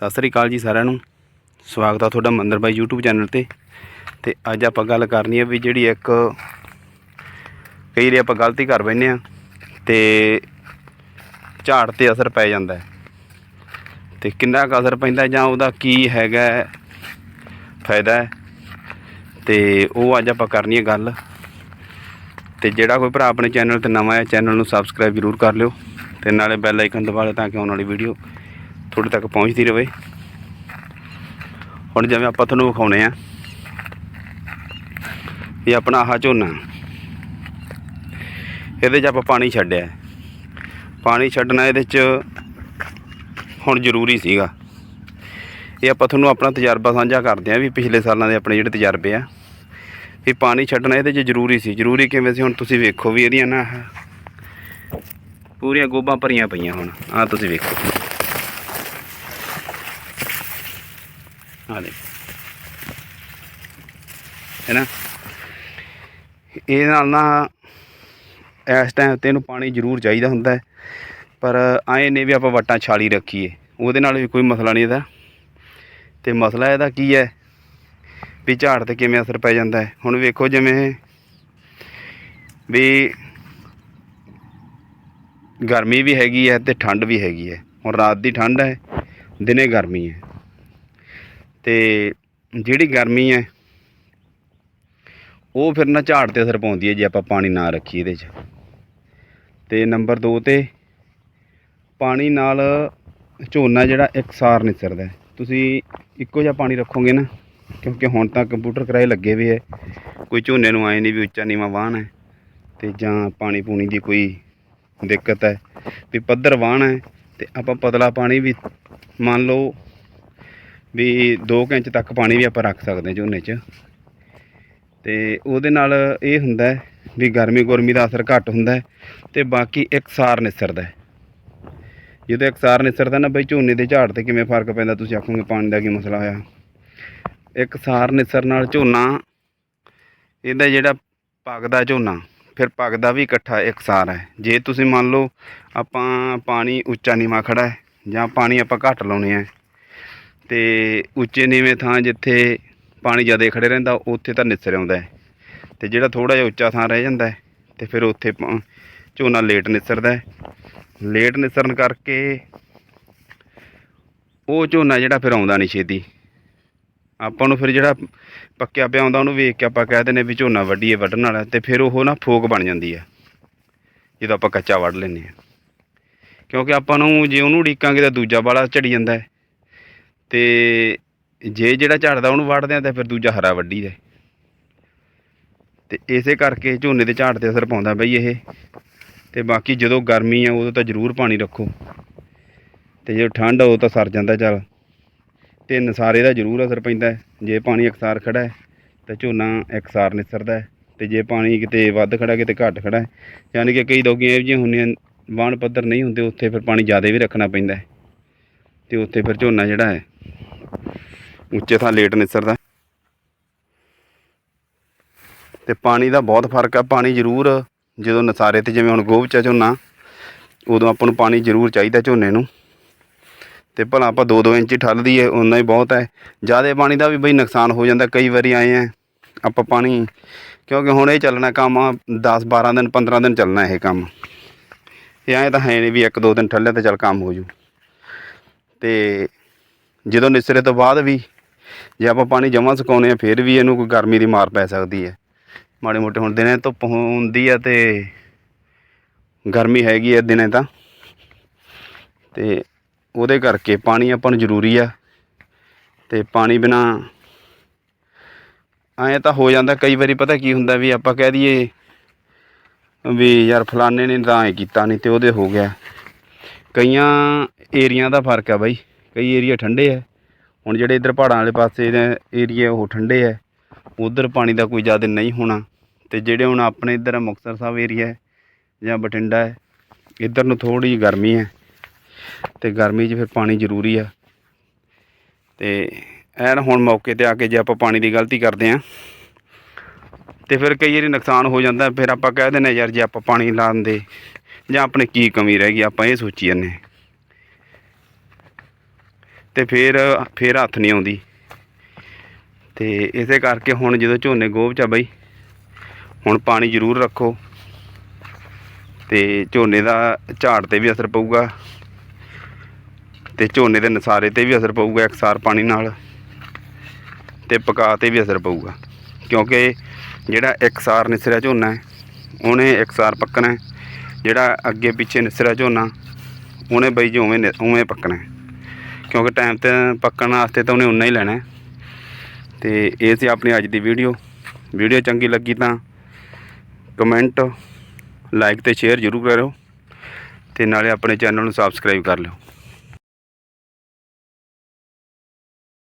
ਸਤਿ ਸ੍ਰੀ ਅਕਾਲ ਜੀ ਸਾਰਿਆਂ ਨੂੰ। ਸਵਾਗਤ ਆ ਤੁਹਾਡਾ ਮੰਦਰ ਬਾਈ YouTube ਚੈਨਲ ਤੇ। ਤੇ ਅੱਜ ਆਪਾਂ ਗੱਲ ਕਰਨੀ ਹੈ ਵੀ ਜਿਹੜੀ ਇੱਕ ਕਈ ਵਾਰੀ ਆਪਾਂ ਗਲਤੀ ਕਰ ਬੈਨੇ ਆ ਤੇ ਝਾੜ ਤੇ ਅਸਰ ਪੈ ਜਾਂਦਾ ਹੈ। ਤੇ ਕਿੰਨਾ ਕੁ ਅਸਰ ਪੈਂਦਾ ਜਾਂ ਉਹਦਾ ਕੀ ਹੈਗਾ ਫਾਇਦਾ ਹੈ। ਤੇ ਉਹ ਅੱਜ ਆਪਾਂ ਕਰਨੀ ਹੈ ਗੱਲ। ਤੇ ਜਿਹੜਾ ਕੋਈ ਭਰਾ ਆਪਣੇ ਚੈਨਲ ਤੇ ਨਵਾਂ ਹੈ, ਚੈਨਲ ਨੂੰ ਸਬਸਕ੍ਰਾਈਬ ਜ਼ਰੂਰ ਕਰ ਲਿਓ। ਤੇ ਨਾਲੇ ਬੈਲ ਆਈਕਨ ਦਬਾ ਲਿਓ ਤਾਂ ਕਿ ਆਉਣ ਵਾਲੀ ਵੀਡੀਓ ਤੁਹਾਡੇ ਤੱਕ ਪਹੁੰਚਦੀ ਰਹੇ ਹੁਣ ਜਿਵੇਂ ਆਪਾਂ ਤੁਹਾਨੂੰ ਵਿਖਾਉਣੇ ਆ, ਇਹ ਆਪਣਾ ਆਹ ਝੋਨਾ। ਇਹਦੇ 'ਚ ਆਪਾਂ ਪਾਣੀ ਛੱਡਿਆ। ਪਾਣੀ ਛੱਡਣਾ ਇਹਦੇ 'ਚ ਹੁਣ ਜ਼ਰੂਰੀ ਸੀਗਾ। ਇਹ ਆਪਾਂ ਤੁਹਾਨੂੰ ਆਪਣਾ ਤਜਰਬਾ ਸਾਂਝਾ ਕਰਦੇ ਆ ਵੀ ਪਿਛਲੇ ਸਾਲਾਂ ਦੇ ਆਪਣੇ ਜਿਹੜੇ ਤਜਰਬੇ ਆ, ਵੀ ਪਾਣੀ ਛੱਡਣਾ ਇਹਦੇ 'ਚ ਜ਼ਰੂਰੀ ਸੀ। ਜ਼ਰੂਰੀ ਕਿਵੇਂ ਸੀ? ਹੁਣ ਤੁਸੀਂ ਵੇਖੋ ਵੀ ਇਹਦੀਆਂ ਨਾ ਪੂਰੀਆਂ ਗੋਬਾਂ ਭਰੀਆਂ ਪਈਆਂ ਹੁਣ। ਆਹ ਤੁਸੀਂ ਵੇਖੋ। ਆ ਦੇ ਹੈ ਨਾ ਇਹ ਨਾਲ ਨਾ ਇਸ ਟਾਈਮ ਤੇ ਇਹਨੂੰ ਪਾਣੀ ਜ਼ਰੂਰ ਚਾਹੀਦਾ ਹੁੰਦਾ ਹੈ ਪਰ ਆਏ ਨੇ ਵੀ ਆਪਾਂ ਵਟਾਂ ਛਾਲੀ ਰੱਖੀਏ ਉਹਦੇ ਨਾਲ ਵੀ ਕੋਈ ਮਸਲਾ ਨਹੀਂ ਇਹਦਾ ਤੇ ਮਸਲਾ ਇਹਦਾ ਕੀ ਹੈ ਵੀ ਝਾੜ ਤੇ ਕਿਵੇਂ ਅਸਰ ਪੈ ਜਾਂਦਾ ਹੈ ਹੁਣ ਵੇਖੋ ਜਿਵੇਂ ਵੀ ਗਰਮੀ ਵੀ ਹੈਗੀ ਹੈ ਤੇ ਠੰਡ ਵੀ ਹੈਗੀ ਹੈ ਹੁਣ ਰਾਤ ਦੀ ਠੰਡ ਹੈ ਦਿਨੇ ਗਰਮੀ ਹੈ ਤੇ ਜਿਹੜੀ ਗਰਮੀ ਹੈ, ਉਹ ਫਿਰ ਨਾ ਝਾੜ ਤੇ ਅਸਰ ਪਾਉਂਦੀ ਹੈ ਜੇ ਆਪਾਂ ਪਾਣੀ ਨਾ ਰੱਖੀਏ ਇਹਦੇ 'ਚ ਤੇ ਨੰਬਰ 2 ਤੇ ਪਾਣੀ ਨਾਲ ਝੋਨਾ ਜਿਹੜਾ ਇਕਸਾਰ ਨਿਸਰਦਾ ਹੈ। ਤੁਸੀਂ ਇੱਕੋ ਜਿਹਾ ਪਾਣੀ ਰੱਖੋਗੇ ਨਾ, ਕਿਉਂਕਿ ਹੁਣ ਤਾਂ ਕੰਪਿਊਟਰ ਕਰਾਏ ਲੱਗੇ ਵੀ ਹੈ, ਕੋਈ ਝੋਨੇ ਨੂੰ ਆਏ ਨਹੀਂ ਵੀ ਉੱਚਾ ਨੀਵਾਂ ਵਾਹਣ ਹੈ, ਤੇ ਜਾਂ ਪਾਣੀ ਪੂਣੀ ਦੀ ਕੋਈ ਦਿੱਕਤ ਹੈ ਵੀ ਪੱਧਰ ਵਾਹਣ ਹੈ, ਤੇ ਆਪਾਂ ਪਤਲਾ ਪਾਣੀ ਵੀ ਮੰਨ ਲਓ ਵੀ 2 ਇੰਚ ਤੱਕ ਪਾਣੀ ਵੀ ਆਪਾਂ ਰੱਖ ਸਕਦੇ ਹਾਂ ਝੋਨੇ 'ਚ। ਤੇ ਉਹਦੇ ਨਾਲ ਇਹ ਹੁੰਦਾ ਵੀ ਗਰਮੀ ਗੁਰਮੀ ਦਾ ਅਸਰ ਘੱਟ ਹੁੰਦਾ ਹੈ ਤੇ ਬਾਕੀ ਇਕਸਾਰ ਨਿਸਰਦਾ ਹੈ। ਜਦੋਂ ਇਕਸਾਰ ਨਿਸਰਦਾ ਨਾ ਬਈ ਝੋਨੇ ਦੇ ਝਾੜ ਤੇ ਕਿਵੇਂ ਫ਼ਰਕ ਪੈਂਦਾ ਤੁਸੀਂ ਆਖੋਗੇ ਪਾਣੀ ਦਾ ਕੀ ਮਸਲਾ ਹੋਇਆ। ਇਕਸਾਰ ਨਿਸਰ ਨਾਲ ਝੋਨਾ, ਇਹਦਾ ਜਿਹੜਾ ਪੱਕਦਾ ਝੋਨਾ, ਫਿਰ ਪੱਕਦਾ ਵੀ ਇਕੱਠਾ ਇਕਸਾਰ ਹੈ। ਜੇ ਤੁਸੀਂ ਮੰਨ ਲਓ ਆਪਾਂ ਪਾਣੀ ਉੱਚਾ ਨੀਵਾਂ ਖੜਾ ਹੈ ਜਾਂ ਪਾਣੀ ਆਪਾਂ ਘੱਟ ਲਾਉਣੇ ਆ ਤੇ ਉੱਚੇ ਨੀਵੇਂ ਥਾਂ ਜਿੱਥੇ ਪਾਣੀ ਜ਼ਿਆਦਾ ਖੜੇ ਰਹਿੰਦਾ, ਉੱਥੇ ਤਾਂ ਨਿਸਰ ਆਉਂਦਾ ਹੈ। ਤੇ ਜਿਹੜਾ ਥੋੜਾ ਜਿਹਾ ਉੱਚਾ ਥਾਂ ਰਹਿ ਜਾਂਦਾ ਹੈ, ਤੇ ਫਿਰ ਉੱਥੇ ਪ- ਝੋਨਾ ਲੇਟ ਨਿਸਰਦਾ ਲੇਟ ਨਿਸਰਨ ਕਰਕੇ ਉਹ ਝੋਨਾ ਜਿਹੜਾ ਫਿਰ ਆਉਂਦਾ ਨਹੀਂ ਛੇਤੀ। ਆਪਾਂ ਨੂੰ ਫਿਰ ਜਿਹੜਾ ਪੱਕਿਆ ਪਿਆ ਆਉਂਦਾ, ਉਹਨੂੰ ਵੇਖ ਕੇ ਆਪਾਂ ਕਹਿ ਦਿੰਦੇ ਵੀ ਝੋਨਾ ਵੱਢੀਏ, ਵੱਢਣ ਵਾਲਾ ਤੇ ਫਿਰ ਉਹ ਨਾ ਫੋਕ ਬਣ ਜਾਂਦੀ ਹੈ, ਜਦੋਂ ਆਪਾਂ ਕੱਚਾ ਵੱਢ ਲੈਂਦੇ ਹਾਂ। ਕਿਉਂਕਿ ਆਪਾਂ ਨੂੰ ਜੇ ਉਹਨੂੰ ਉਡੀਕਾਂਗੇ ਤਾਂ ਦੂਜਾ ਵਾਲਾ ਝੜੀ ਜਾਂਦਾ ਹੈ। ਤੇ ਜੇ ਜਿਹੜਾ ਝੜਦਾ ਉਹਨੂੰ ਵੱਢਦੇ ਆ ਤਾਂ ਫਿਰ ਦੂਜਾ ਹਰਾ ਵੱਢੀ ਦਾ। ਤੇ ਇਸੇ ਕਰਕੇ ਝੋਨੇ ਦੇ ਝਾੜ ਤੇ ਅਸਰ ਪਾਉਂਦਾ ਬਈ ਇਹ। ਤੇ ਬਾਕੀ ਜਦੋਂ ਗਰਮੀ ਆ, ਉਦੋਂ ਤਾਂ ਜ਼ਰੂਰ ਪਾਣੀ ਰੱਖੋ। ਤੇ ਜੇ ਠੰਡ ਆ ਉਹ ਤਾਂ ਸਰ ਜਾਂਦਾ ਚੱਲ। ਤੇ ਨਸਾਰੇ ਦਾ ਜ਼ਰੂਰ ਅਸਰ ਪੈਂਦਾ ਜੇ ਪਾਣੀ ਇਕਸਾਰ ਖੜਾ ਹੈ, ਤਾਂ ਝੋਨਾ ਇਕਸਾਰ ਨਿਸਰਦਾ ਹੈ। ਤੇ ਜੇ ਪਾਣੀ ਕਿਤੇ ਵੱਧ ਖੜਾ ਕਿਤੇ ਘੱਟ ਖੜਾ ਹੈ। ਯਾਨੀ ਕਿ ਕਈ ਦੋਗੀਆਂ ਇਹੋ ਜਿਹੀਆਂ ਹੁੰਦੀਆਂ ਵਾਣ ਪੱਧਰ ਨਹੀਂ ਹੁੰਦੇ, ਉੱਥੇ ਫਿਰ ਪਾਣੀ ਜ਼ਿਆਦਾ ਵੀ ਰੱਖਣਾ ਪੈਂਦਾ ਹੈ। ਤੇ ਉੱਥੇ ਫਿਰ ਝੋਨਾ ਜਿਹੜਾ ਹੈ, ਉੱਚੇ ਥਾਂ ਲੇਟ ਨਿਸਰਦਾ। ਤੇ ਪਾਣੀ ਦਾ ਬਹੁਤ ਫ਼ਰਕ ਆ, ਪਾਣੀ ਜ਼ਰੂਰ ਜਦੋਂ ਨਸਾਰੇ ਤੇ ਜਿਵੇਂ ਹੁਣ ਗੋਭ ਚ ਝੋਨਾ, ਉਦੋਂ ਆਪਾਂ ਨੂੰ ਪਾਣੀ ਜ਼ਰੂਰ ਚਾਹੀਦਾ ਝੋਨੇ ਨੂੰ। ਤੇ ਭਲਾ ਆਪਾਂ 2-2 ਇੰਚ ਠੱਲਦੀ ਠੱਲ ਦਈਏ ਉਨਾ ਹੀ ਬਹੁਤ ਹੈ। ਜ਼ਿਆਦਾ ਪਾਣੀ ਦਾ ਵੀ ਬਈ ਨੁਕਸਾਨ ਹੋ ਜਾਂਦਾ, ਕਈ ਵਾਰੀ ਆਏ ਆ ਆਪਾਂ ਪਾਣੀ, ਕਿਉਂਕਿ ਹੁਣ ਇਹ ਚੱਲਣਾ ਕੰਮ 10-12 ਦਿਨ 15 ਦਿਨ ਚੱਲਣਾ ਇਹ ਕੰਮ। ਇਹ ਐਂ ਤਾਂ ਹੈ ਨਹੀਂ ਵੀ 1-2 ਦਿਨ ਠੱਲੇ ਤੇ ਚੱਲ ਕੰਮ ਹੋ ਜੂ। ਤੇ ਜਦੋਂ ਨਿਸਰੇ ਤੋਂ ਬਾਅਦ ਵੀ ਜੇ ਆਪਾਂ ਪਾਣੀ ਜਮਾਂ ਸੁਕਾਉਂਦੇ ਆ ਫਿਰ ਵੀ ਇਹਨੂੰ ਕੋਈ ਗਰਮੀ ਦੀ ਮਾਰ ਪੈ ਸਕਦੀ ਹੈ। ਮਾੜੇ ਮੋਟੇ ਹੁਣ ਦਿਨੇ ਧੁੱਪ ਹੁੰਦੀ ਆ ਤੇ ਗਰਮੀ ਹੈਗੀ ਆ ਦਿਨੇ ਤਾਂ। ਤੇ ਉਹਦੇ ਕਰਕੇ ਪਾਣੀ ਆਪਾਂ ਨੂੰ ਜ਼ਰੂਰੀ ਆ। ਤੇ ਪਾਣੀ ਬਿਨਾ ਐਂ ਤਾਂ ਹੋ ਜਾਂਦਾ, ਕਈ ਵਾਰੀ ਪਤਾ ਕੀ ਹੁੰਦਾ ਵੀ ਆਪਾਂ ਕਹਿ ਦਈਏ ਵੀ ਯਾਰ ਫਲਾਣੇ ਨੇ ਤਾਂ ਐਂ ਕੀਤਾ, ਨਹੀਂ ਤੇ ਉਹਦੇ ਹੋ ਗਿਆ। ਕਈਆਂ ਏਰੀਆ ਦਾ ਫ਼ਰਕ ਆ ਬਾਈ। ਕਈ ਏਰੀਆ ਠੰਡੇ ਆ। ਹੁਣ ਜਿਹੜੇ ਇੱਧਰ ਪਹਾੜਾਂ ਵਾਲੇ ਪਾਸੇ ਦੇ ਏਰੀਆ ਉਹ ਠੰਡੇ ਆ। ਉਧਰ ਪਾਣੀ ਦਾ ਕੋਈ ਜ਼ਿਆਦਾ ਨਹੀਂ ਹੋਣਾ। ਤੇ ਜਿਹੜੇ ਹੁਣ ਆਪਣੇ ਇੱਧਰ ਮੁਕਤਸਰ ਸਾਹਿਬ ਏਰੀਆ ਜਾਂ ਬਠਿੰਡਾ ਹੈ ਇੱਧਰ ਨੂੰ ਥੋੜੀ ਜਿਹੀ ਗਰਮੀ ਹੈ। ਤੇ ਗਰਮੀ 'ਚ ਫਿਰ ਪਾਣੀ ਜ਼ਰੂਰੀ ਆ। ਤੇ ਐਨ ਹੁਣ ਮੌਕੇ ਤੇ ਆ ਕੇ ਜੇ ਆਪਾਂ ਪਾਣੀ ਦੀ ਗਲਤੀ ਕਰਦੇ ਆ ਤੇ ਫਿਰ ਕਈ ਵਾਰੀ ਨੁਕਸਾਨ ਹੋ ਜਾਂਦਾ। ਫਿਰ ਆਪਾਂ ਕਹਿ ਦਿੰਦੇ ਹਾਂ, ਯਾਰ ਜੇ ਆਪਾਂ ਪਾਣੀ ਲਾਉਂਦੇ ਜਾਂ ਆਪਣੇ ਕੀ ਕਮੀ ਰਹਿ ਗਈ ਆਪਾਂ ਇਹ ਸੋਚੀ ਜਾਂਦੇ ਤੇ ਫਿਰ ਫਿਰ ਹੱਥ ਨਹੀਂ ਆਉਂਦੀ। ਤੇ ਇਸੇ ਕਰਕੇ ਹੁਣ ਜਦੋਂ ਝੋਨੇ ਗੋਭ ਚ ਆ ਬਈ, ਹੁਣ ਪਾਣੀ ਜ਼ਰੂਰ ਰੱਖੋ। ਤੇ ਝੋਨੇ ਦਾ ਝਾੜ ਤੇ ਵੀ ਅਸਰ ਪਊਗਾ। ਤੇ ਝੋਨੇ ਦੇ ਨਸਾਰੇ ਤੇ ਵੀ ਅਸਰ ਪਊਗਾ ਇਕਸਾਰ ਪਾਣੀ ਨਾਲ। ਤੇ ਪਕਾ ਤੇ ਵੀ ਅਸਰ ਪਊਗਾ। ਕਿਉਂਕਿ ਜਿਹੜਾ ਇਕਸਾਰ ਨਿਸਰਿਆ ਝੋਨਾ ਹੈ, ਉਹਨੇ ਇਕਸਾਰ ਪੱਕਣਾ ਜਿਹੜਾ ਅੱਗੇ ਪਿੱਛੇ ਨਿਸਰਿਆ ਝੋਨਾ, ਉਹਨੇ ਬਈ ਜਿਵੇਂ ਨਿ- ਉਵੇਂ ਪੱਕਣਾ ਕਿਉਂਕਿ ਟਾਈਮ ਤੇ ਪੱਕਣ ਵਾਸਤੇ ਤਾਂ ਉਹਨੇ ਉਨਾ ਹੀ ਲੈਣਾ ਹੈ। ਤੇ ਇਹ ਸੀ ਆਪਣੀ ਅੱਜ ਦੀ ਵੀਡੀਓ ਵੀਡੀਓ ਚੰਗੀ ਲੱਗੀ ਤਾਂ ਕਮੈਂਟ ਲਾਈਕ ਤੇ ਸ਼ੇਅਰ ਜ਼ਰੂਰ ਕਰਿਓ ਤੇ ਨਾਲੇ ਆਪਣੇ ਚੈਨਲ ਨੂੰ ਸਬਸਕ੍ਰਾਈਬ ਕਰ ਲਿਓ।